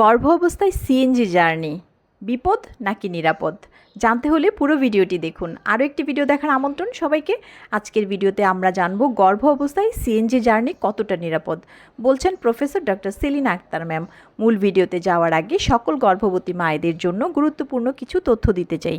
গর্ভ অবস্থায় CNG journey, বিপদ নাকি নিরাপদ? জানতে হলে পুরো ভিডিওটি দেখুন। আরও একটি ভিডিও দেখার আমন্ত্রণ সবাইকে। আজকের ভিডিওতে আমরা জানব গর্ভ অবস্থায় সিএনজি জার্নি কতটা নিরাপদ। বলছেন professor doctor Selina Akter ma'am. মূল ভিডিওতে যাওয়ার আগে সকল গর্ভবতী মায়েদের জন্য গুরুত্বপূর্ণ কিছু তথ্য দিতে চাই।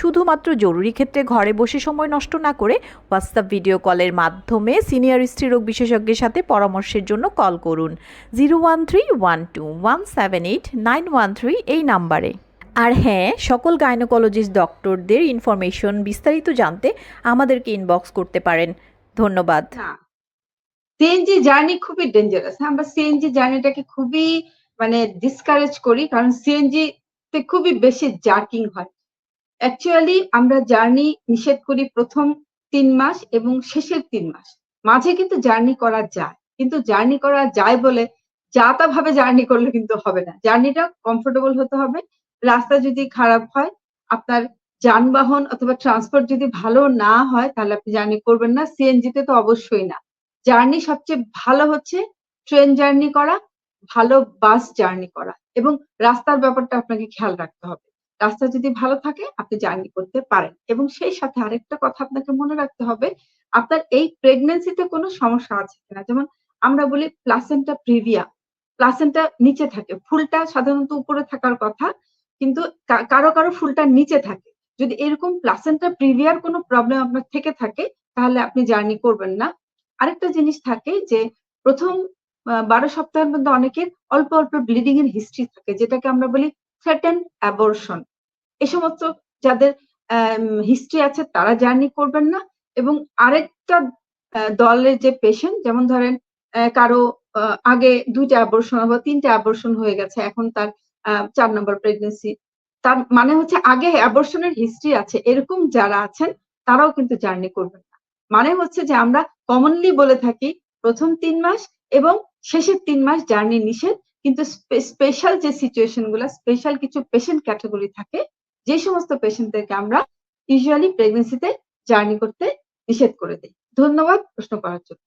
শুধুমাত্র জরুরি ক্ষেত্রে ঘরে বসে সময় নষ্ট না করে হোয়াটসঅ্যাপ ভিডিও কলের মাধ্যমে সিনিয়র স্ত্রীরোগ বিশেষজ্ঞের সাথে পরামর্শের জন্য কল করুন। Zero one three one two one seven eight nine one three এই নাম্বারে আর হ্যাঁ সকল গাইনোকোলজিস্ট ডক্টরদের ইনফরমেশন বিস্তারিত জানতে আমাদেরকে ইনবক্স করতে পারেন। ধন্যবাদ। সিএনজি জার্নি খুবই ডেঞ্জারাস আমরা সিএনজি জার্নিটাকে খুবই মানে ডিসকারেজ করি, কারণ সিএনজি তে খুবই বেশি জার্কিং হয়। অ্যাকচুয়ালি আমরা জার্নি নিষেধ করি প্রথম তিন মাস এবং শেষের তিন মাস। মাঝে কিন্তু জার্নি করা যায়, কিন্তু জার্নি করা যায় বলে যা তা ভাবে জার্নি করলে কিন্তু হবে না। জার্নিটা কমফোর্টেবল হতে হবে, রাস্তা যদি খারাপ হয়, আপনার যানবাহন অথবা ট্রান্সপোর্ট যদি ভালো না হয়, তাহলে আপনি জার্নি করবেন না। সিএনজিতে তো অবশ্যই না। জার্নি সবচেয়ে ভালো হচ্ছে ট্রেন জার্নি করা, ভালো বাস জার্নি করা এবং রাস্তার ব্যাপারটা আপনাকে খেয়াল রাখতে হবে। রাস্তা যদি ভালো থাকে, আপনি জার্নি করতে পারেন। এবং সেই সাথে আরেকটা কথা আপনাকে মনে রাখতে হবে, আপনার এই প্রেগনেন্সিতে কোনো সমস্যা আছে কিনা? যেমন আমরা বলি প্লাসেন্টা প্রিভিয়া প্লাসেন্টা নিচে থাকে। ফুলটা সাধারণত উপরে থাকার কথা, কিন্তু কারও কারও ফুলটা নিচে থাকে। যদি এরকম প্লাসেন্টা প্রিভিয়ার কোনো প্রবলেম আপনার থেকে থাকে, তাহলে আপনি জার্নি করবেন না। আরেকটা জিনিস থাকে যে, প্রথম বারো সপ্তাহের মধ্যে অনেকের অল্প অল্প ব্লিডিং এর হিস্ট্রি থাকে, যেটাকে আমরা বলি থ্রেটেন অ্যাবর্শন এ সমস্ত যাদের হিস্ট্রি আছে তারা জার্নি করবেন না। এবং আরেকটা দলের যে পেশেন্ট যেমন ধরেন কারও আগে দুইটা অ্যাবর্শন বা তিনটা অ্যাবর্শন হয়ে গেছে, এখন তার চার নম্বর প্রেগনেন্সি তার মানে হচ্ছে আগে অ্যাবর্শনের হিস্ট্রি আছে। এরকম যারা আছেন, তারাও কিন্তু জার্নি করবেন না। মানে হচ্ছে যে আমরা কমনলি বলে থাকি, প্রথম তিন মাস এবং শেষের তিন মাস জার্নি নিষেধ। কিন্তু স্পেশাল যে সিচুয়েশনগুলা স্পেশাল কিছু পেশেন্ট ক্যাটাগরি থাকে, যে সমস্ত পেশেন্টদেরকে আমরা ইউজুয়ালি প্রেগনেন্সিতে জার্নি করতে নিষেধ করে দিই। ধন্যবাদ প্রশ্ন করার জন্য।